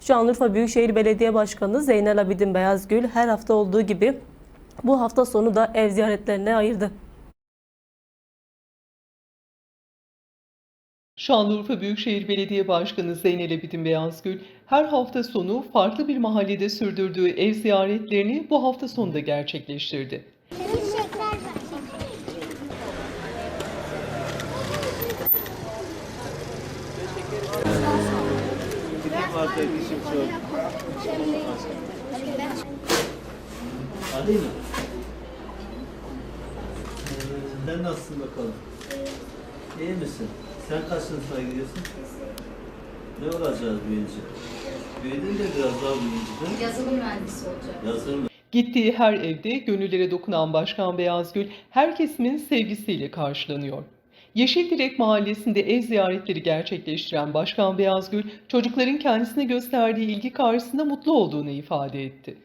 Şanlıurfa Büyükşehir Belediye Başkanı Zeynel Abidin Beyazgül her hafta olduğu gibi bu hafta sonu da ev ziyaretlerine ayırdı. Şanlıurfa Büyükşehir Belediye Başkanı Zeynel Abidin Beyazgül, her hafta sonu farklı bir mahallede sürdürdüğü ev ziyaretlerini bu hafta sonu Alayım mı? Ee, Sen nasılsın bakalım? İyi misin? Sen kaç sınıfa gidiyorsun? Ne olacağız büyüyünce? Büyüdün de biraz daha büyüyünce değil mi? Yazılım mühendisi olacak. Yazılım Gittiği her evde gönüllere dokunan Başkan Beyazgül, her kesimin sevgisiyle karşılanıyor. Yeşildirek Mahallesi'nde ev ziyaretleri gerçekleştiren Başkan Beyazgül, çocukların kendisine gösterdiği ilgi karşısında mutlu olduğunu ifade etti.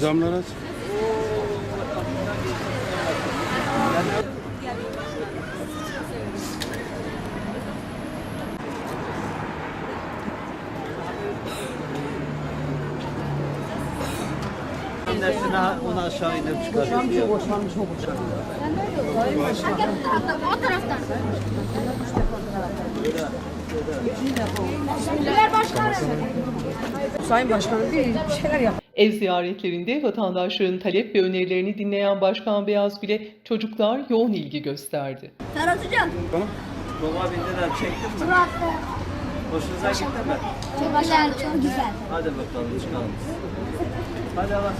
Camlar aç. Dersine onu aşağı inip çıkarıyor. O taraftan. Diğer başkanım. Sayın Başkanım bir şeyler yap. Ev ziyaretlerinde vatandaşların talep ve önerilerini dinleyen Başkan Beyazgül'e çocuklar yoğun ilgi gösterdi. Ferhat Hocam. Baba bindiler çektin mi? Hoşunuza gitti mi? Çok güzel, çok güzel. Hadi bakalım çıkalım. Hadi Allah.